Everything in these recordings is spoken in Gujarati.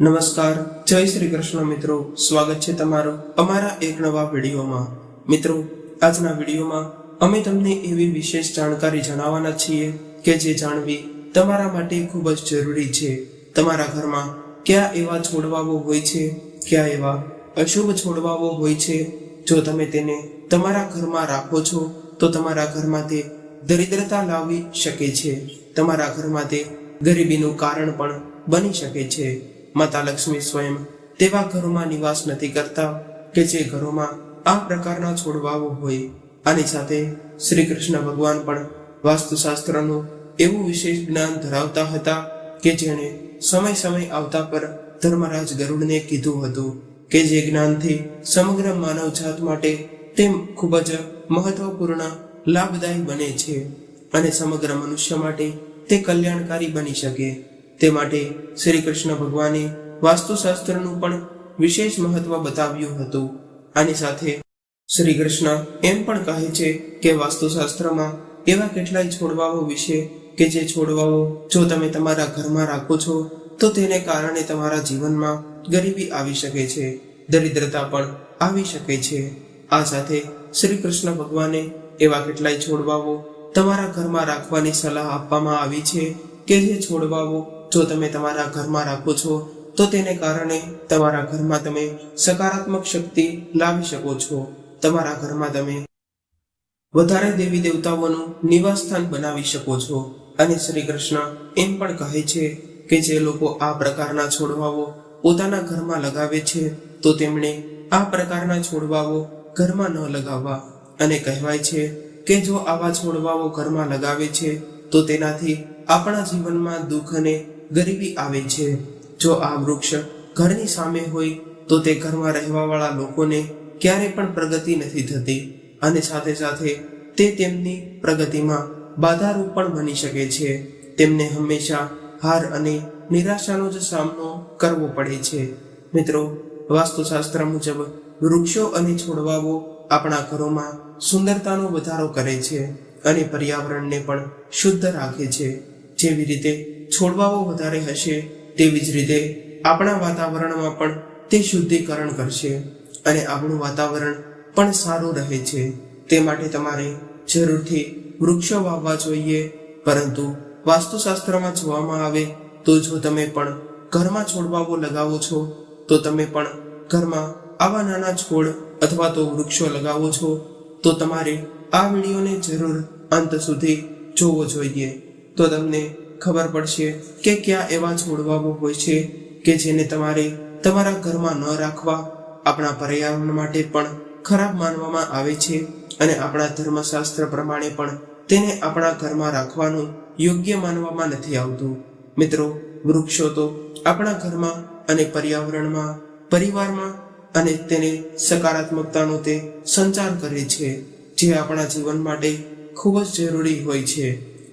નમસ્કાર, જય શ્રી કૃષ્ણ મિત્રો, સ્વાગત છે તમારું અમારા એક નવા વિડીયોમાં. મિત્રો, આજના વિડીયોમાં અમે તમને એવી વિશેષ જાણકારી જણાવવાના છીએ કે જે જાણવી તમારા માટે ખૂબ જ જરૂરી છે. તમારા ઘરમાં કયા એવા છોડવાઓ હોય છે, કયા એવા અશુભ છોડવાઓ હોય છે? જો તમે તેને તમારા ઘરમાં રાખો છો, તો તમારા ઘરમાં તે દરિદ્રતા લાવી શકે છે. તમારા ઘરમાં તે ગરીબીનું કારણ પણ બની શકે છે. માતા લક્ષ્મી સ્વયં તેવા ઘરોમાં નિવાસ નથી કરતા કે જે ઘરોમાં આ પ્રકારના છોડવાઓ હોય. આની સાથે શ્રી કૃષ્ણ ભગવાન પણ વાસ્તુશાસ્ત્રનું એવું વિશેષ જ્ઞાન ધરાવતા હતા કે જેણે સમય સમય આવતા પર ધર્મરાજ ગરુડને કીધું હતું કે જે જ્ઞાનથી સમગ્ર માનવજાત માટે તે ખૂબ જ મહત્વપૂર્ણ લાભદાયી બને છે અને સમગ્ર મનુષ્ય માટે તે કલ્યાણકારી બની શકે. તે માટે શ્રી કૃષ્ણ ભગવાને વાસ્તુશાસ્ત્રનું પણ વિશેષ મહત્વ બતાવ્યું હતું. આની સાથે શ્રી કૃષ્ણ એમ પણ કહે છે કે વાસ્તુશાસ્ત્રમાં એવા કેટલાય છોડવાઓ વિશે કે જે છોડવાઓ જો તમે તમારા ઘરમાં રાખો છો, તો તેને કારણે તમારા જીવનમાં ગરીબી આવી શકે છે, દરિદ્રતા પણ આવી શકે છે. આ સાથે શ્રી કૃષ્ણ ભગવાને એવા કેટલાય છોડવાઓ તમારા ઘરમાં રાખવાની સલાહ આપવામાં આવી છે કે જે છોડવાઓ જો તમે તમારા ઘરમાં રાખો છો, તો તેને કારણે તમારા ઘરમાં તમે સકારાત્મક શક્તિ લાવી શકો છો. તમારા ઘરમાં તમે વધારે દેવી દેવતાઓનું નિવાસસ્થાન બનાવી શકો છો. અને શ્રી કૃષ્ણ એમ પણ કહે છે કે જે લોકો આ પ્રકારના છોડવાઓ પોતાના ઘરમાં લગાવે છે, તો તેમણે આ પ્રકારના છોડવાઓ ઘરમાં ન લગાવવા. અને કહેવાય છે કે જો આવા છોડવાઓ ઘરમાં લગાવે છે, તો તેનાથી આપણા જીવનમાં દુઃખ અને ગરીબી આવે છે. જો આ વૃક્ષ ઘરની સામે હોય, તો તે ઘરમાં રહેવાવાળા લોકોને ક્યારે પણ પ્રગતિ નથી થતી અને સાથે સાથે તે તેમની પ્રગતિમાં બાધારૂપ પણ બની શકે છે. તેમને હંમેશા હાર અને નિરાશાનો જ સામનો કરવો પડે છે. મિત્રો, વાસ્તુશાસ્ત્ર મુજબ વૃક્ષો અને છોડવાઓ આપણા ઘરોમાં સુંદરતાનો વધારો કરે છે અને પર્યાવરણને પણ શુદ્ધ રાખે છે. જેવી રીતે છોડવાઓ વધારે હશે તેવી જ રીતે આપણા વાતાવરણમાં પણ તે શુદ્ધિકરણ કરશે અને આપણું વાતાવરણ પણ સારું રહે છે. તે માટે તમારે જરૂરથી વૃક્ષો વાવવા જોઈએ, પરંતુ વાસ્તુશાસ્ત્રમાં જોવામાં આવે તો જો તમે પણ ઘરમાં છોડવાઓ લગાવો છો, તો તમે પણ ઘરમાં આવા નાના છોડ અથવા તો વૃક્ષો લગાવો છો, તો તમારે આ વિડીયોને જરૂર અંત સુધી જોવો જોઈએ. તો તમને ખબર પડશે કે કયા એવા છોડવાઓ હોય છે કે જેને તમારે તમારા ઘરમાં ન રાખવા, આપણા પર્યાવરણ માટે પણ ખરાબ માનવામાં આવે છે અને આપણા ધર્મશાસ્ત્ર પ્રમાણે પણ તેને આપણા ઘરમાં રાખવાનું યોગ્ય માનવામાં નથી આવતું. મિત્રો, વૃક્ષો તો આપણા ઘરમાં અને પર્યાવરણમાં, પરિવારમાં અને તેને સકારાત્મકતાનો તે સંચાર કરે છે, જે આપણા જીવન માટે ખૂબ જ જરૂરી હોય છે.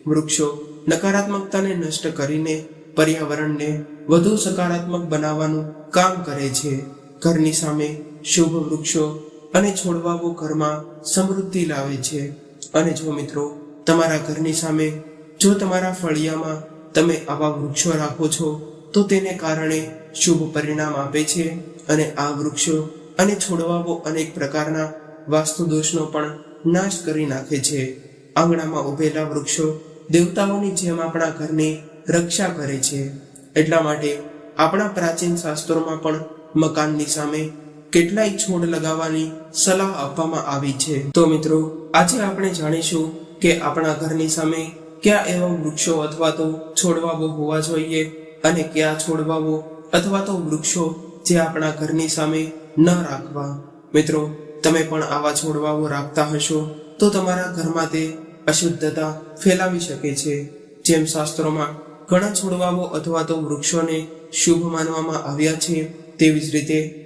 વૃક્ષો નકારાત્મકતાને નષ્ટ કરીને પર્યાવરણને વધુ સકારાત્મક બનાવવાનું કામ કરે છે. ઘરની સામે શુભ વૃક્ષો અને છોડવાઓ ઘરમાં સમૃદ્ધિ લાવે છે. અને જો મિત્રો, તમારા ઘરની સામે જો તમારા ફળિયામાં તમે આવા વૃક્ષો રાખો છો, તો તેને કારણે શુભ પરિણામ આપે છે અને આ વૃક્ષો અને છોડવાઓ અનેક પ્રકારના વાસ્તુ દોષનો પણ નાશ કરી નાખે છે. આંગણામાં ઉભેલા વૃક્ષો દેવતાઓની જેમ આપણા ઘરની રક્ષા કરે છે. એટલા માટે આપણા પ્રાચીન શાસ્ત્રોમાં પણ મકાનની સામે કેટલાય છોડ લગાવવાની સલાહ આપવામાં આવી છે. તો મિત્રો, આજે આપણે જાણીશું કે આપણા ઘરની સામે કયા એવા વૃક્ષો અથવા તો છોડવાઓ હોવા જોઈએ અને કયા છોડવાઓ અથવા તો વૃક્ષો જે આપણા ઘરની સામે ન રાખવા. મિત્રો, તમે પણ આવા છોડવાઓ રાખતા હશો તો તમારા ઘરમાં તે અશુદ્ધતા ફેલાવી શકે છે. જેમ શાસ્ત્રોમાં ઘણા છોડવાઓ અથવા તો વૃક્ષોને શુભ માનવામાં આવ્યા છે, તેવી જ રીતે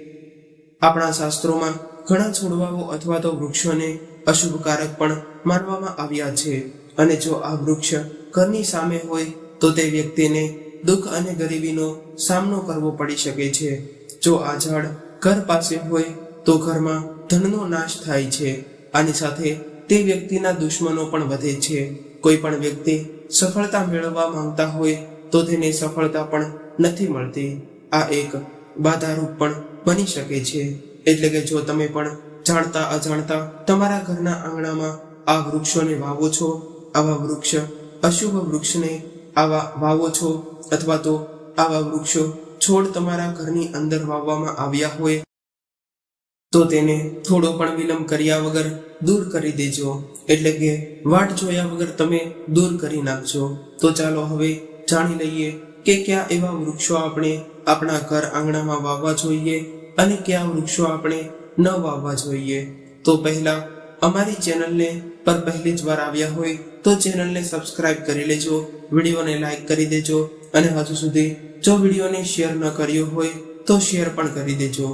આપણા શાસ્ત્રોમાં ઘણા છોડવાઓ અથવા તો વૃક્ષોને અશુભકારક પણ માનવામાં આવ્યા છે. અને જો આ વૃક્ષ ઘરની સામે હોય, તો તે વ્યક્તિને દુઃખ અને ગરીબીનો સામનો કરવો પડી શકે છે. જો આ ઝાડ ઘર પાસે હોય, તો ઘરમાં ધનનો નાશ થાય છે. આની સાથે તે વ્યક્તિના દુશ્મનો પણ વધે છે. કોઈ પણ વ્યક્તિ સફળતા મેળવવા માંગતા હોય તો તેને સફળતા પણ નથી મળતી. આ એક બાધારૂપ પણ બની શકે છે. એટલે કે જો તમે પણ જાણતા અજાણતા તમારા ઘરના આંગણામાં આ વૃક્ષોને વાવો છો, આવા વૃક્ષ અશુભ વૃક્ષને આવા વાવો છો અથવા તો આવા વૃક્ષો છોડ તમારા ઘરની અંદર વાવવામાં આવ્યા હોય તો તેને થોડો પણ વિલંબ કર્યા વગર દૂર કરી દેજો. એટલે કે વાટ જોયા વગર તમે દૂર કરી નાખજો. તો ચાલો હવે જાણી લઈએ કે કયા એવા વૃક્ષો આપણે આપણા ઘર આંગણામાં વાવવા જોઈએ અને કયા વૃક્ષો આપણે ન વાવવા જોઈએ. તો પહેલા અમારી ચેનલને પર પહેલી જ વાર આવ્યા હોય તો ચેનલને સબસ્ક્રાઇબ કરી લેજો, વિડીયોને લાઇક કરી દેજો અને હજુ સુધી જો વિડીયોને શેર ન કર્યો હોય તો શેર પણ કરી દેજો.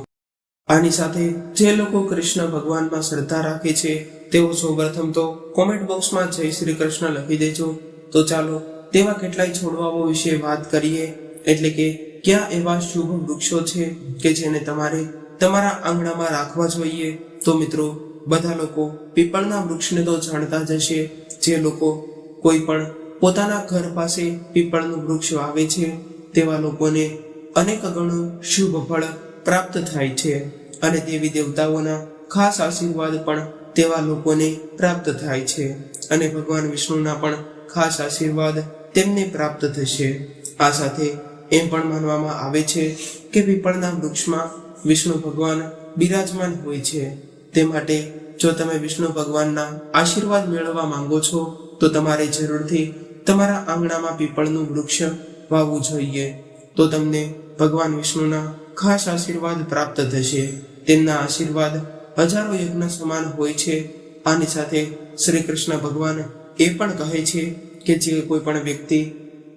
આની સાથે જે લોકો કૃષ્ણ ભગવાનમાં શ્રદ્ધા રાખે છે, તેઓ સૌપ્રથમ તો કોમેન્ટ બોક્સમાં જય શ્રી કૃષ્ણ લખી દેજો. તો ચાલો, તેવા કેટલાય છોડવાઓ વિશે વાત કરીએ. એટલે કે, કયા એવા શુભ વૃક્ષો છે કે જેને તમારે તમારા આંગણામાં રાખવા જોઈએ? તો મિત્રો, બધા લોકો પીપળના વૃક્ષને તો જાણતા જ હશે. જે લોકો કોઈ પણ પોતાના ઘર પાસે પીપળનું વૃક્ષ વાવે છે, તેવા લોકોને અનેક ગણું શુભ ફળ પ્રાપ્ત થાય છે અને દેવી દેવતાઓના ખાસ આશીર્વાદ પણ તેવા લોકોને પ્રાપ્ત થાય છે અને ભગવાન વિષ્ણુના પણ ખાસ આશીર્વાદ તેમને પ્રાપ્ત થશે. આ સાથે એમ પણ માનવામાં આવે છે કે પીપળના વૃક્ષમાં વિષ્ણુ ભગવાન બિરાજમાન હોય છે. તે માટે જો તમે વિષ્ણુ ભગવાનના આશીર્વાદ મેળવવા માંગો છો, તો તમારે જરૂરથી તમારા આંગણામાં પીપળનું વૃક્ષ વાવવું જોઈએ. તો તમને ભગવાન વિષ્ણુના ખાસ આશીર્વાદ પ્રાપ્ત થશે. તેમના આશીર્વાદ હજારો યજ્ઞ સમાન હોય છે. આની સાથે શ્રી કૃષ્ણ ભગવાન એ પણ કહે છે કે જે કોઈ પણ વ્યક્તિ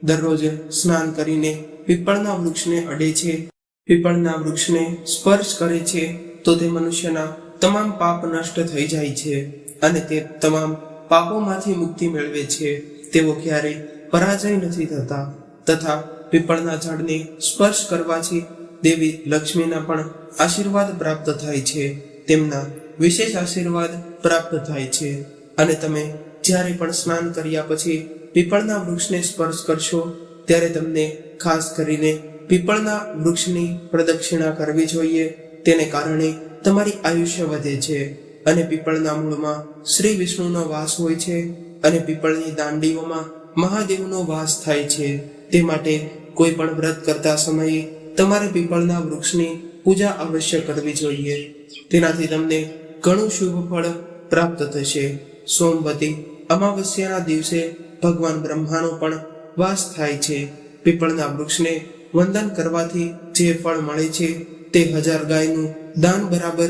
દરરોજ સ્નાન કરીને પીપળના વૃક્ષને અડે છે, પીપળના વૃક્ષને સ્પર્શ કરે છે, તો તે મનુષ્યના તમામ પાપ નષ્ટ થઈ જાય છે અને તે તમામ પાપોમાંથી મુક્તિ મેળવે છે. તેઓ ક્યારેય પરાજય નથી થતા તથા પીપળના ઝાડને સ્પર્શ કરવાથી દેવી લક્ષ્મીના પણ આશીર્વાદ પ્રાપ્ત થાય છે, તેમના વિશેષ આશીર્વાદ પ્રાપ્ત થાય છે. અને તમે જ્યારે પણ સ્નાન કર્યા પછી પીપળના વૃક્ષને સ્પર્શ કરશો, ત્યારે તમને ખાસ કરીને પીપળના વૃક્ષની પ્રદક્ષિણા કરવી જોઈએ. તેને કારણે તમારી આયુષ્ય વધે છે અને પીપળના મૂળમાં શ્રી વિષ્ણુનો વાસ હોય છે અને પીપળની દાંડીઓમાં મહાદેવનો વાસ થાય છે. તે માટે કોઈ પણ વ્રત કરતા સમયે તમારે પીપળના વૃક્ષની પૂજા અવશ્ય કરવી જોઈએ. તેનાથી તમને ઘણું શુભ ફળ પ્રાપ્ત થશે. સોમવતી અમાવસ્યાના દિવસે ભગવાન બ્રહ્માનો પણ વાસ થાય છે. પીપળના વૃક્ષને વંદન કરવાથી જે ફળ મળે છે તે હજાર ગાયનું દાન બરાબર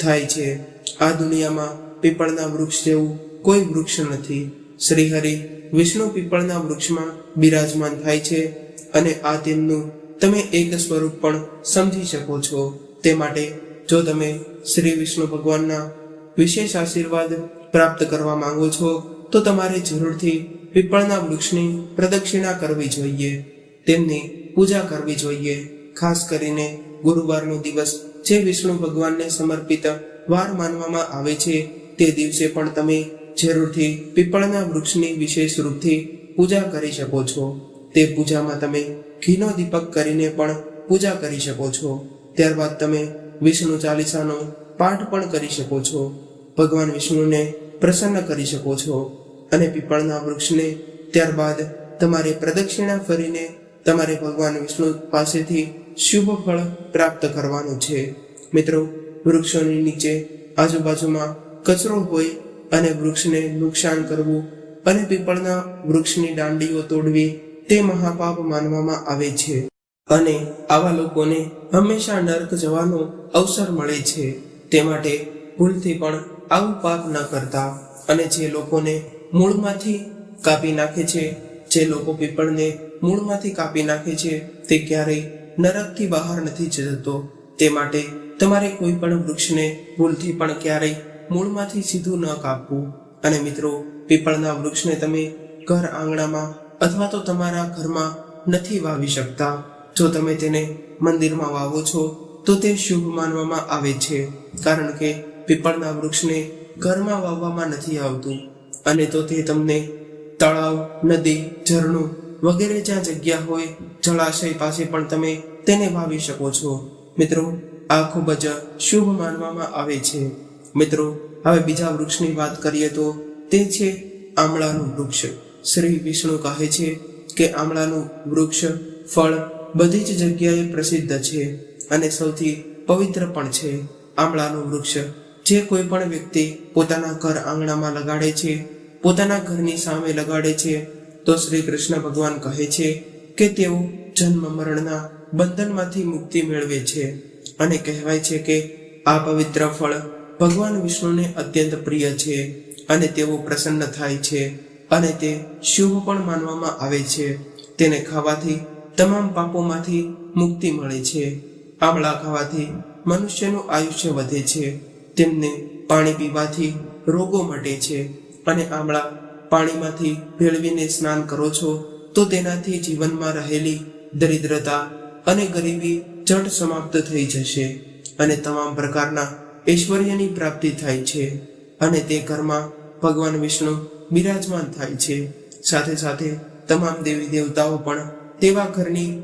થાય છે. આ દુનિયામાં પીપળના વૃક્ષ જેવું કોઈ વૃક્ષ નથી. શ્રીહરિ વિષ્ણુ પીપળના વૃક્ષમાં બિરાજમાન થાય છે અને આ તેમનું તમે એક સ્વરૂપ પણ સમજી શકો છો. તે માટે જો તમે શ્રી વિષ્ણુ ભગવાનના વિશેષ આશીર્વાદ પ્રાપ્ત કરવા માંગો છો, તો તમારે જરૂરથી પીપળના વૃક્ષની પ્રદક્ષિણા કરવી જોઈએ. તેમની પૂજા કરવી જોઈએ. ખાસ કરીને ગુરુવારનો દિવસ જે વિષ્ણુ ભગવાનને સમર્પિત વાર માનવામાં આવે છે, તે દિવસે પણ તમે જરૂરથી પીપળના વૃક્ષની વિશેષ રૂપથી પૂજા કરી શકો છો. તે પૂજામાં તમે ઘીનો દીપક કરીને પણ પૂજા કરી શકો છો. ત્યારબાદ તમે વિષ્ણુ ચાલીસાનો પાઠ પણ કરી શકો છો. ભગવાન વિષ્ણુને પ્રસન્ન કરી શકો છો અને પીપળના વૃક્ષને ત્યારબાદ તમારે પ્રદક્ષિણા ફરીને તમારે ભગવાન વિષ્ણુ પાસેથી શુભ ફળ પ્રાપ્ત કરવાનું છે. મિત્રો, વૃક્ષોની નીચે આજુબાજુમાં કચરો હોય અને વૃક્ષને નુકસાન કરવું અને પીપળના વૃક્ષની દાંડીઓ તોડવી તે મહાપાપ માનવામાં આવે છે અને આવા લોકોને હંમેશા નર્ક જવાનો અવસર મળે છે. તે માટે ભૂલથી પણ આવું પાપ ન કરતા અને જે લોકોને મૂળમાંથી કાપી નાખે છે, જે લોકો પીપળને મૂળમાંથી કાપી નાખે છે, તે ક્યારેય નરકથી બહાર નથી જતો. તે માટે તમારે કોઈ પણ વૃક્ષને ભૂલથી પણ ક્યારેય મૂળમાંથી સીધું ન કાપવું. અને મિત્રો, પીપળના વૃક્ષને તમે ઘર આંગણામાં અથવા તો તમારા ઘરમાં નથી વાવી શકતા. જો તમે તેને મંદિરમાં વાવો છો, તો તે શુભ માનવામાં આવે છે. કારણ કે પીપળના વૃક્ષને ઘરમાં વાવવામાં નથી આવતું. અને તો તે તમને તળાવ, નદી, ઝરણું વગેરે જ્યાં જગ્યા હોય, જળાશય પાસે પણ તમે તેને વાવી શકો છો. મિત્રો, આ ખૂબ જ શુભ માનવામાં આવે છે. મિત્રો, હવે બીજા વૃક્ષની વાત કરીએ તો તે છે આમળાનું વૃક્ષ. શ્રી વિષ્ણુ કહે છે કે આમળાનું વૃક્ષ, ફળ બધી જ જગ્યાએ પ્રસિદ્ધ છે અને સૌથી પવિત્ર પણ છે આમળાનું વૃક્ષ. જે કોઈ પણ વ્યક્તિ પોતાના ઘર આંગણામાં લગાડે છે, પોતાના ઘરની સામે લગાડે છે, તો શ્રી કૃષ્ણ ભગવાન કહે છે કે તેઓ જન્મ મરણના બંધનમાંથી મુક્તિ મેળવે છે અને કહેવાય છે કે આ પવિત્ર ફળ ભગવાન વિષ્ણુને અત્યંત પ્રિય છે અને તેઓ પ્રસન્ન થાય છે. અને તે શુભ પણ માનવામાં આવે છે. તેને ખાવાથી તમામ પાપોમાંથી મુક્તિ મળે છે. આમળા ખાવાથી મનુષ્યનું આયુષ્ય વધે છે. તેમને પાણી પીવાથી રોગો મટે છે. અને આમળા પાણીમાંથી ભેળવીને સ્નાન કરો છો, તો તેનાથી જીવનમાં રહેલી દરિદ્રતા અને ગરીબી જટ સમાપ્ત થઈ જશે. અને તમામ પ્રકારના ઐશ્વર્યની પ્રાપ્તિ થાય છે. અને તે ઘરમાં ભગવાન વિષ્ણુ બિરાજમાન થાય છે. સાથે સાથે તમામ દેવી દેવતાઓ પણ તેવા ઘરની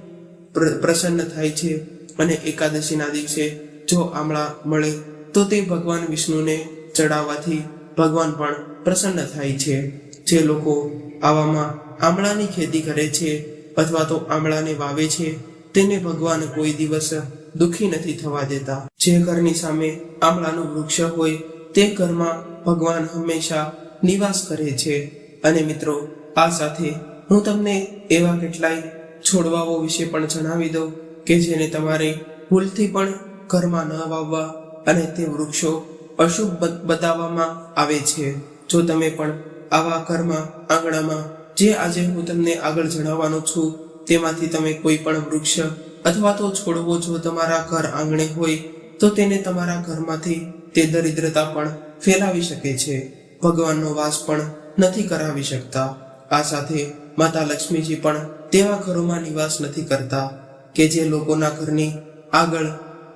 પ્ર- પ્રસન્ન થાય છે અને એકાદશીના દિવસે જો આમળા મળે, તો તે ભગવાન વિષ્ણુને ચડાવવાથી ભગવાન પણ પ્રસન્ન થાય છે. જે લોકો આવામાં આમળાની ખેતી કરે છે અથવા તો આમળાને વાવે છે, તેને ભગવાન કોઈ દિવસ દુખી નથી થવા દેતા. જે ઘરની સામે આમળાનું વૃક્ષ હોય તે ઘરમાં ભગવાન હંમેશા નિવાસ કરે છે. અને મિત્રો, આ સાથે હું તમને એવા કેટલાય છોડવાઓ વિશે પણ જણાવી દઉં કે જેને તમારે ભૂલથી પણ ઘરમાં ન વાવવા અને તે વૃક્ષો અશુભ બતાવવામાં આવે છે. જો તમે પણ આવા ઘરમાં આંગણામાં, જે આજે હું તમને આગળ જણાવવાનો છું, તેમાંથી તમે કોઈ પણ વૃક્ષ અથવા તો છોડવો જો તમારા ઘર આંગણે હોય, તો તેને તમારા ઘરમાંથી તે દરિદ્રતા પણ ફેલાવી શકે છે. ભગવાનનો વાસ પણ નથી કરાવી શકતા. આ સાથે માતા લક્ષ્મીજી પણ તેવા ઘરોમાં નિવાસ નથી કરતા કે જે લોકોના ઘરની આગળ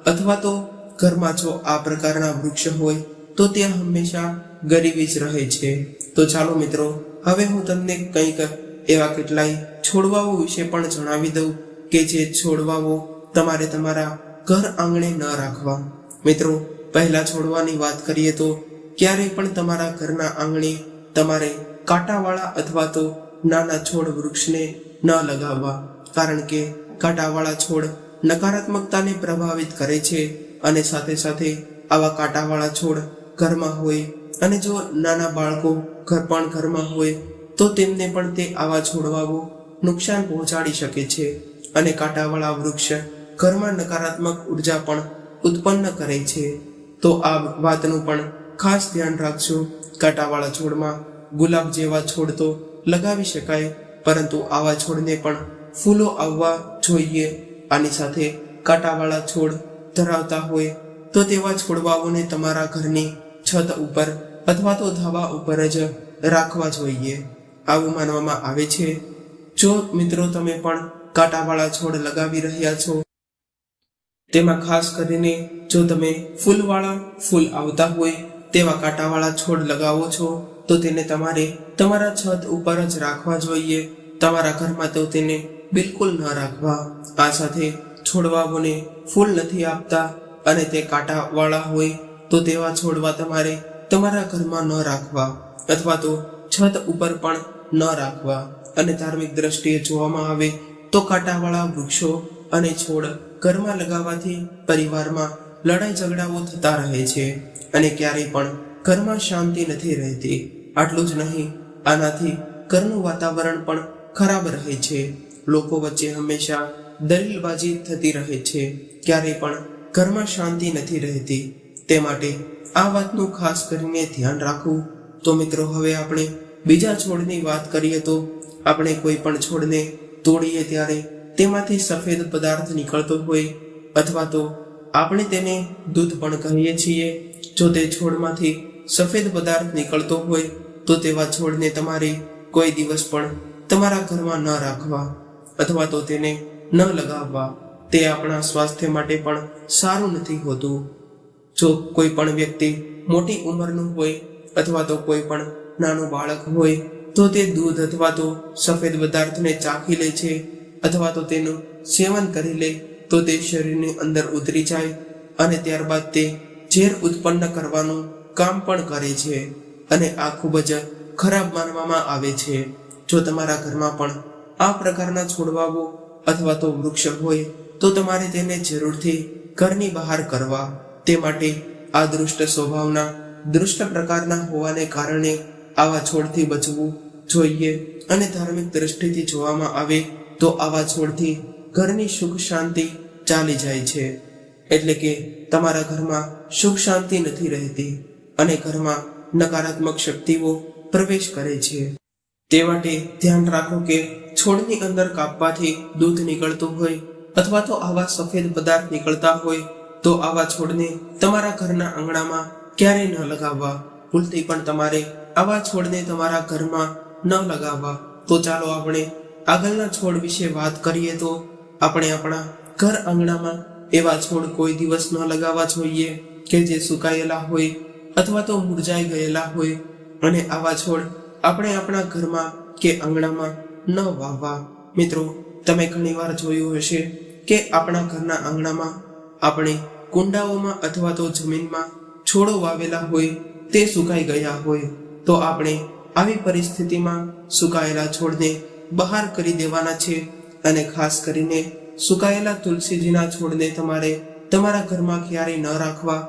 અથવા તો ઘરમાં જો આ પ્રકારના વૃક્ષ હોય તો ત્યાં હંમેશા ગરીબી જ રહે છે. તો ચાલો મિત્રો, હવે હું તમને કંઈક એવા કેટલાય છોડવાઓ વિશે પણ જણાવી દઉં કે જે છોડવાઓ તમારે તમારા ઘર આંગણે ન રાખવા. મિત્રો પહેલા છોડવાની વાત કરીએ તો ક્યારેય પણ તમારા ઘરના આંગણે તમારે કાંટાવાળા અથવા તો નાના છોડ વૃક્ષને ન લગાવવા. કારણ કે કાંટાવાળા છોડ નકારાત્મકતાને પ્રભાવિત કરે છે અને સાથે સાથે આવા કાંટાવાળા છોડ ઘરમાં હોય અને જો નાના બાળકો ઘર પણ ઘરમાં હોય તો તેમને પણ તે આવા છોડવાઓ નુકસાન પહોંચાડી શકે છે અને કાંટાવાળા વૃક્ષ ઘરમાં નકારાત્મક ઊર્જા પણ ઉત્પન્ન કરે છે. તો આ વાતનું પણ ખાસ ધ્યાન રાખજો. કાંટાવાળા છોડમાં ગુલાબ જેવા છોડ તો લગાવી શકાય, પરંતુ આવા છોડને પણ ફૂલો આવવા જોઈએ. આની સાથે કાંટાવાળા છોડ ધરાવતા હોય, તો તેવા છોડવાઓને તમારા ઘરની છત ઉપર અથવા તો ધાબા ઉપર જ રાખવા જોઈએ. આવું માનવામાં આવે છે. જો મિત્રો તમે પણ કાંટાવાળા છોડ લગાવી રહ્યા છો તેમાં ખાસ કરીને જો તમે ફૂલવાળા ફૂલ આવતા હોય, તેવા કાંટાવાળા છોડ લગાવો છો, તો તેને તમારે તમારા છત ઉપર જ રાખવા જોઈએ. તમારા ઘરમાં તો તેને બિલકુલ ન રાખવા. આ સાથે છોડવાઓને ફૂલ નથી આપતા અને તે કાંટાવાળા હોય, તો તેવા છોડવા તમારે તમારા ઘરમાં ન રાખવા અથવા તો છત ઉપર પણ ન રાખવા. અને ધાર્મિક દ્રષ્ટિએ જોવામાં આવે, તો કાંટાવાળા વૃક્ષો અને છોડ ઘરમાં લગાવવાથી પરિવારમાં લડાઈ ઝઘડાઓ થતા રહે છે અને ક્યારેય પણ ઘરમાં શાંતિ નથી રહેતી. આટલું જ નહીં, આનાથી ઘરનું વાતાવરણ પણ ખરાબ રહે છે. લોકો વચ્ચે હંમેશા દલીલબાજી થતી રહે છે. ક્યારેય પણ ઘરમાં શાંતિ નથી રહેતી. તે માટે આ વાતનું ખાસ કરીને ધ્યાન રાખવું. તો મિત્રો, હવે આપણે બીજા છોડની વાત કરીએ તો આપણે કોઈ પણ છોડને તોડીએ ત્યારે તેમાંથી સફેદ પદાર્થ નીકળતો હોય અથવા તો આપણે તેને દૂધ પણ કહીએ છીએ. જો તે છોડમાંથી સફેદ પદાર્થ નીકળતો હોય, તો તેવા છોડને તમારે કોઈ દિવસ પણ તમારા ઘરમાં ન રાખવા અથવા તો તેને ન લગાવવા. તે આપણા સ્વાસ્થ્ય માટે પણ સારું નથી હોતું. જો કોઈ પણ વ્યક્તિ મોટી ઉંમરનું હોય અથવા તો કોઈ પણ નાનું બાળક હોય, તો તે દૂધ અથવા તો સફેદ પદાર્થને ચાખી લે છે અથવા તો તેનું સેવન કરી લે, તો તે શરીરની અંદર ઉતરી જાય અને ત્યારબાદ તે ઝેર ઉત્પન્ન કરવાનું કામ પણ કરે છે અને આ ખૂબ જ ખરાબ માનવામાં આવે છે. જો તમારા ઘરમાં પણ આ પ્રકારના છોડવાઓ અથવા તો વૃક્ષ હોય, તો તમારે તેને જરૂરથી ઘરની બહાર કરવા. તે માટે આ દુષ્ટ સ્વભાવના, દુષ્ટ પ્રકારના હોવાને કારણે આવા છોડથી બચવું જોઈએ અને ધાર્મિક દ્રષ્ટિથી જોવામાં આવે તો આવા છોડથી ઘરની સુખ શાંતિ ચાલી જાય છે. એટલે કે તમારા ઘરમાં સુખ શાંતિ નથી રહેતી અને ઘરમાં નકારાત્મક શક્તિઓ પ્રવેશ કરે છે. તે માટે ધ્યાન રાખો કે છોડની અંદર કાપવાથી દૂધ નીકળતું હોય અથવા તો આવા સફેદ પદાર્થ નીકળતા હોય તો આવા છોડને તમારા ઘરના આંગણામાં ક્યારેય ન લગાવવા. ભૂલથી પણ તમારે આવા છોડને તમારા ઘરમાં ન લગાવવા. તો ચાલો આપણે આગળના છોડ વિશે વાત કરીએ તો આપણે આપણા ઘર આંગણામાં એવા છોડ કોઈ દિવસ ન લગાવવા જોઈએ કે જે સુકાયેલા હોય અથવા તો મુરઝાઈ ગયેલા હોય. અને આવા છોડ આપણે આપણા ઘરમાં કે આંગણામાં ન વાવવા. મિત્રો, તમે ઘણીવાર જોયું હશે કે આપણા ઘરના આંગણામાં આપણે કુંડાઓમાં અથવા તો જમીનમાં છોડો વાવેલા હોય, તે સુકાઈ ગયા હોય. તો આપણે આવી પરિસ્થિતિમાં સુકાયેલા છોડને બહાર કરી દેવાના છે અને ખાસ કરીને સુકાયેલા તુલસીજીના છોડને તમારે તમારા ઘરમાં ક્યારેય ન રાખવા.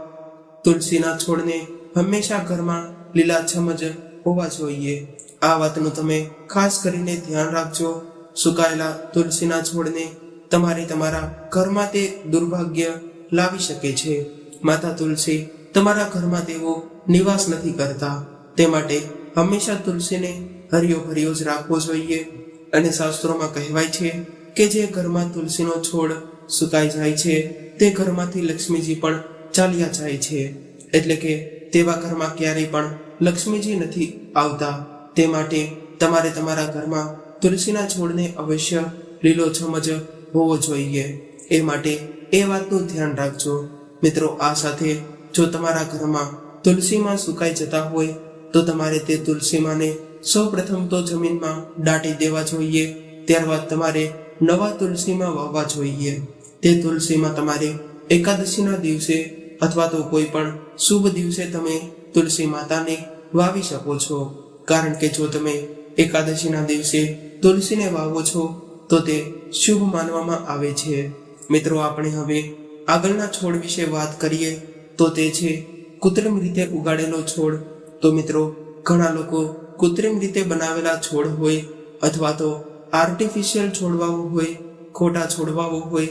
તુલસીના છોડને હંમેશા ઘરમાં લીલાછમ જ હોવા જોઈએ. આ વાતનું તમે ખાસ કરીને ધ્યાન રાખજો. સુકાયેલા તુલસીના છોડને તમારે તમારા ઘરમાં તે દુર્ભાગ્ય લાવી શકે છે. માતા તુલસી, તમારા ઘરમાં તેઓ નિવાસ નથી કરતા. તે માટે હંમેશા તુલસીને હરિયો ભર્યો જ રાખવો જોઈએ. અને શાસ્ત્રોમાં કહેવાય છે કે જે ઘરમાં તુલસીનો છોડ સુકાઈ જાય છે, તે ઘરમાંથી લક્ષ્મીજી પણ ચાલ્યા જાય છે. એટલે કે તેવા ઘરમાં ક્યારેય પણ લક્ષ્મીજી નથી આવતા. તે માટે તમારે તમારા ઘરમાં તુલસીના છોડને અવશ્ય લીલોછમ જ હોવો જોઈએ. એ માટે એ વાતનું ધ્યાન રાખજો. મિત્રો, આ સાથે જો તમારા ઘરમાં તુલસીમાં સુકાઈ જતા હોય, તો તમારે તે તુલસીમાંને સૌ પ્રથમ તો જમીનમાં દાટી દેવા જોઈએ, ત્યારબાદ તમારે નવા તુલસીમાં વાવવા જોઈએ. તે તુલસીમાં તમારે એકાદશીના દિવસે અથવા તો કોઈ પણ શુભ દિવસે તમે તુલસી માતાને વાવી શકો છો. કારણ કે જો તમે એકાદશીના દિવસે તુલસીને વાવો છો, તો તે શુભ માનવામાં આવે છે. મિત્રો, આપણે હવે આગળના છોડ વિશે વાત કરીએ, તો તે છે કૃત્રિમ રીતે ઉગાડેલો છોડ. તો મિત્રો, ઘણા લોકો કૃત્રિમ રીતે બનાવેલા છોડ હોય અથવા તો આર્ટિફિશિયલ છોડવાઓ હોય, ખોટા છોડવાઓ હોય,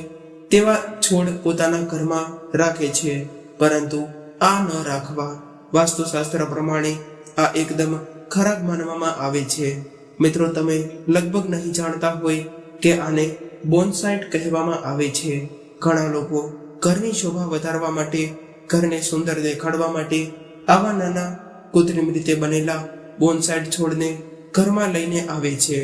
તેવા છોડ પોતાના ઘરમાં રાખે છે. પરંતુ આ ન રાખવા વાસ્તુશાસ્ત્ર પ્રમાણે આ એકદમ ખરાબ માનવામાં આવે છે. મિત્રો, તમે લગભગ નહીં જાણતા હોય કે આને બોનસાઇટ કહેવામાં આવે છે. ઘણા લોકો ઘરની શોભા વધારવા માટે, ઘરને સુંદર દેખાડવા માટે આવા નાના કૃત્રિમ રીતે બનેલા બોનસાઇટ છોડને ઘરમાં લઈને આવે છે.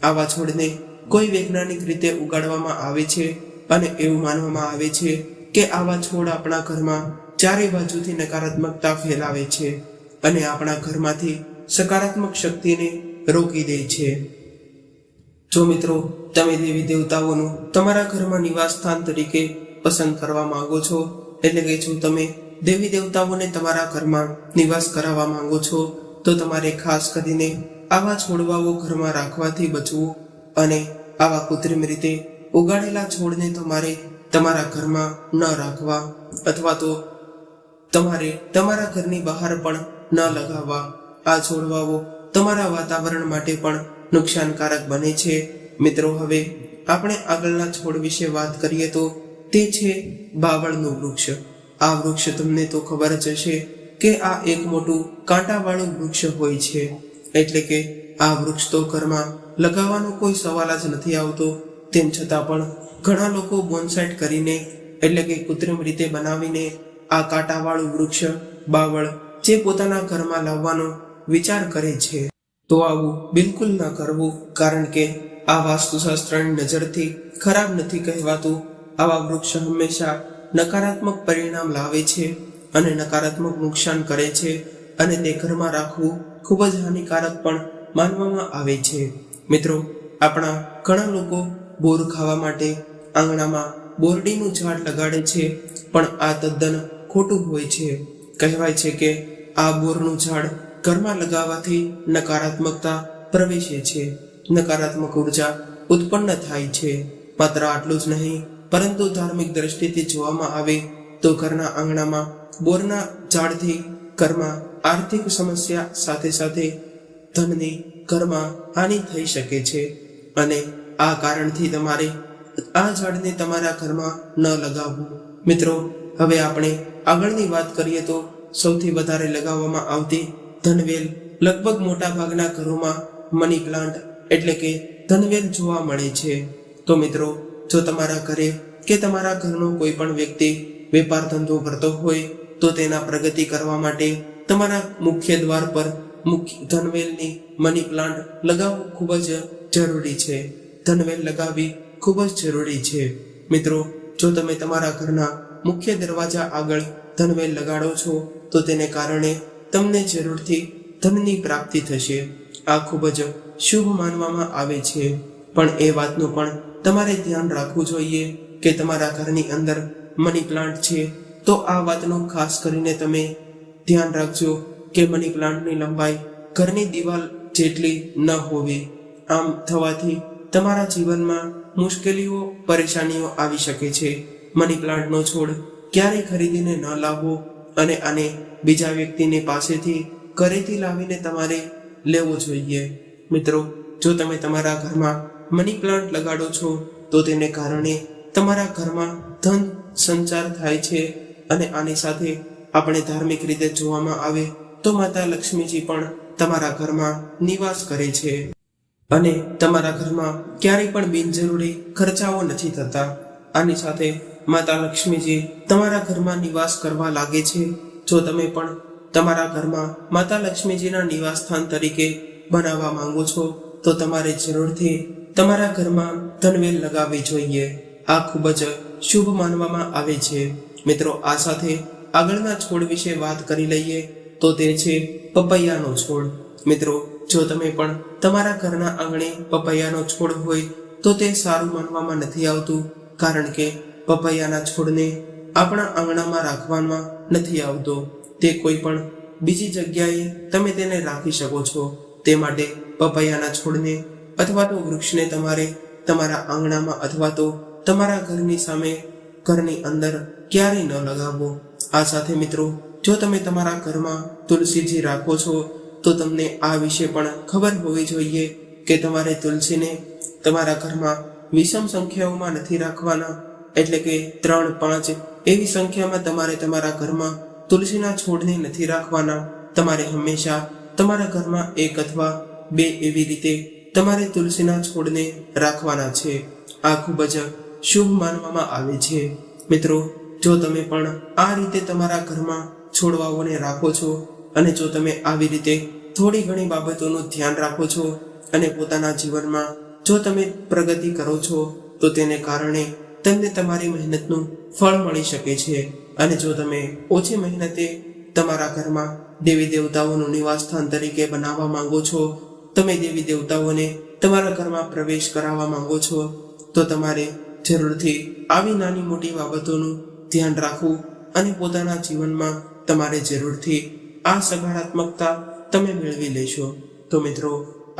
આવા છોડને કોઈ વૈજ્ઞાનિક રીતે ઉગાડવામાં આવે છે અને એવું માનવામાં આવે છે કે આવા છોડ આપણા ઘરમાં ચારે બાજુથી નકારાત્મકતા ફેલાવે છે અને આપણા ઘરમાંથી સકારાત્મક શક્તિને રોકી દે છે. જો મિત્રો, તમે દેવી દેવતાઓનું તમારા ઘરમાં નિવાસ સ્થાન તરીકે પસંદ કરવા માંગો છો, એટલે કે જો તમે દેવી દેવતાઓને તમારા ઘરમાં નિવાસ કરાવવા માંગો છો તો તમારે ખાસ કરીને આવા છોડવાઓ ઘરમાં રાખવાથી બચવું અને આવા કૃત્રિમ રીતે ઉગાડેલા છોડને તમારે તમારા ઘરમાં ન રાખવા અથવા તો તમારે તમારા ઘરની બહાર પણ ન લગાવવા. આ છોડવાઓ તમારા વાતાવરણ માટે પણ નુકસાનકારક બને છે. મિત્રો, હવે આપણે આગળના છોડ વિશે વાત કરીએ તો તે છે બાવળનું વૃક્ષ. આ વૃક્ષ તમને તો ખબર જ હશે કે આ એક મોટું કાંટાવાળું વૃક્ષ હોય છે. એટલે કે આ વૃક્ષ તો ઘરમાં લગાવવાનો કોઈ સવાલ જ નથી આવતો. તેમ છતાં પણ ઘણા લોકો બોનસાઇટ કરીને, એટલે કે કૃત્રિમ રીતે બનાવીને આ કાંટાવાળું વૃક્ષ, બાવળ જે પોતાના ઘરમાં લાવવાનો વિચાર કરે છે. તો આવું બિલકુલ ન કરવું, કારણ કે આ વાસ્તુશાસ્ત્રની નજરથી ખરાબ નથી કહેવાતું. આવા વૃક્ષ હંમેશા નકારાત્મક પરિણામ લાવે છે. અને નકારાત્મક નુકસાન કરે છે અને તે ઘરમાં રાખવું ખૂબ જ હાનિકારક પણ માનવામાં આવે છે. મિત્રો, આપણા ઘણા લોકો બોર ખાવા માટે આંગણામાં બોરડીનું ઝાડ લગાડે છે, પણ આ તદ્દન ખોટું હોય છે. કહેવાય છે કે આ બોરનું ઝાડ ઘરમાં લગાવવાથી નકારાત્મકતા પ્રવેશે છે. નકારાત્મક ઊર્જા ઉત્પન્ન થાય છે. માત્ર આટલું જ નહીં, પરંતુ ધાર્મિક દ્રષ્ટિથી જોવામાં આવે તો ઘરના આંગણામાં બોરના ઝાડથી ઘરમાં આર્થિક સમસ્યા સાથે સાથે ધનની ઘરમાં હાનિ થઈ શકે છે અને આ કારણથી તમારે આ ઝાડને તમારા ઘરમાં ન લગાવવું. મિત્રો, હવે આપણે આગળની વાત કરીએ તો સૌથી વધારે લગાવવામાં આવતી ધનવેલ લગભગ મોટા ભાગના ઘરોમાં મની પ્લાન્ટ એટલે કે ધનવેલ જોવા મળે છે. તો મિત્રો, જો તમારા ઘરે કે તમારા ઘરનો કોઈ પણ વ્યક્તિ વેપાર ધંધો કરતો હોય તો તેના પ્રગતિ કરવા માટે તમારા મુખ્ય દ્વાર પર મુખ્ય ધનવેલની મની પ્લાન્ટ લગાવવું ખૂબ જ જરૂરી છે. ધનવેલ લગાવવી ખૂબ જ જરૂરી છે. મિત્રો, જો તમે તમારા ઘરના મુખ્ય દરવાજા આગળ ધનવેલ લગાડો છો, તો તેને કારણે તમને જરૂરથી ધનની પ્રાપ્તિ થશે. આ ખૂબ જ શુભ માનવામાં આવે છે. પણ એ વાતનું પણ તમારે ધ્યાન રાખવું જોઈએ કે તમારા ઘરની અંદર મની પ્લાન્ટ છે તો આ વાતનું ખાસ કરીને તમે ધ્યાન રાખજો કે મની પ્લાન્ટની લંબાઈ ઘરની દિવાલ જેટલી ન હોવી. આમ થવાથી તમારા જીવનમાં મુશ્કેલીઓ, પરેશાનીઓ આવી શકે છે. મની પ્લાન્ટનો છોડ ક્યારેય ખરીદીને ન લાવવો અને આને બીજા વ્યક્તિની પાસેથી ઘરેથી લાવીને તમારે લેવો જોઈએ. મિત્રો, જો તમે તમારા ઘરમાં મની પ્લાન્ટ લગાડો છો, તો તેને કારણે તમારા ઘરમાં ધન સંચાર થાય છે અને આની સાથે આપણે ધાર્મિક રીતે જોવામાં આવે તો માતા લક્ષ્મીજી પણ તમારા ઘરમાં નિવાસ કરે છે. અને તમારા ઘરમાં ક્યારેય પણ બિનજરૂરી ખર્ચાઓ નથી થતા. આની સાથે માતા લક્ષ્મીજી તમારા ઘરમાં નિવાસ કરવા લાગે છે. જો તમે પણ તમારા ઘરમાં માતા લક્ષ્મીજીના નિવાસ સ્થાન તરીકે બનાવવા માંગો છો, તો તમારે જરૂરથી તમારા ઘરમાં ધનવેલ લગાવવી જોઈએ. આ ખૂબ જ શુભ માનવામાં આવે છે. મિત્રો, આ સાથે આગળના છોડ વિશે વાત કરી લઈએ તો તે છે પપૈયાનો છોડ. મિત્રો, જો તમે પણ તમારા ઘરના આંગણે પપૈયાનો છોડ હોય, તો તે સારું માનવામાં નથી આવતું, કારણ કે પપૈયાના છોડને આપણા આંગણામાં રાખવામાં નથી આવતો. તે કોઈ પણ બીજી જગ્યાએ તમે તેને રાખી શકો છો. તે માટે પપૈયાના છોડને અથવા તો વૃક્ષને તમારે તમારા આંગણામાં અથવા તો તમારા ઘરની સામે, ઘરની અંદર ક્યારેય ન લગાવવો. આ સાથે મિત્રો, જો તમે તમારા ઘરમાં તુલસીજી રાખો છો, તો તમને આ વિશે પણ ખબર હોવી જોઈએ કે તમારે તુલસીને તમારા ઘરમાં વિષમ સંખ્યાઓમાં નથી રાખવાના. એટલે કે ત્રણ, પાંચ એવી સંખ્યામાં તમારે તમારા ઘરમાં તુલસીના છોડને નથી રાખવાના. તમારે હંમેશા તમારા ઘરમાં એક અથવા બે એવી રીતે તમારે તુલસીના છોડને રાખવાના છે. આ ખૂબ જ શુભ માનવામાં આવે છે. મિત્રો જો તમે પણ આ રીતે તમારા ઘરમાં છોડવાઓને રાખો છો અને જો તમે આવી રીતે થોડી ઘણી બાબતોનું ધ્યાન રાખો છો અને પોતાના જીવનમાં જો તમે પ્રગતિ કરો છો, તો તેને કારણે તમને તમારી મહેનતનું ફળ મળી શકે છે. અને જો તમે ઓછી મહેનતે તમારા ઘરમાં દેવી દેવતાઓનું નિવાસસ્થાન તરીકે બનાવવા માંગો છો, તમે દેવી દેવતાઓને તમારા ઘરમાં પ્રવેશ કરાવવા માંગો છો, તો તમારે જરૂરથી આવી નાની મોટી બાબતોનું ધ્યાન રાખવું અને પોતાના જીવનમાં તમારે જરૂરથી આ સકારાત્મકતા તમે મેળવી લેશો. તો મિત્રો,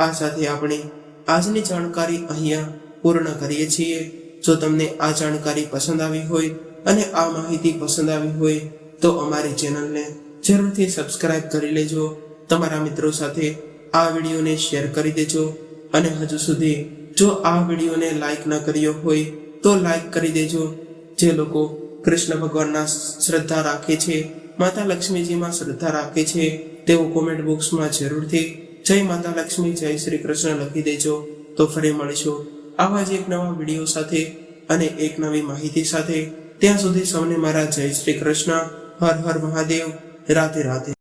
આ સાથે આપણે આજની જાણકારી અહીંયા પૂર્ણ કરીએ છીએ. જો તમને આ જાણકારી પસંદ આવી હોય અને આ માહિતી પસંદ આવી હોય, તો અમારી ચેનલને જરૂરથી સબસ્ક્રાઇબ કરી લેજો. તમારા મિત્રો સાથે આ વિડીયોને શેર કરી દેજો. અને હજુ સુધી જો આ વિડીયોને લાઈક ન કર્યો હોય, તો લાઈક કરી દેજો. જે લોકો કૃષ્ણ ભગવાનના શ્રદ્ધા રાખે છે, માતા લક્ષ્મીજીમાં શ્રદ્ધા રાખે છે, તેઓ કોમેન્ટ બોક્સમાં જરૂરથી જય માતા લક્ષ્મી, જય શ્રી કૃષ્ણ લખી દેજો. તો ફરી મળીશું આવા જ એક નવા વીડિયો સાથે અને એક નવી માહિતી સાથે. ત્યાં સુધી સૌને મારા જય શ્રી કૃષ્ણ, હર હર મહાદેવ, રાધે રાધે.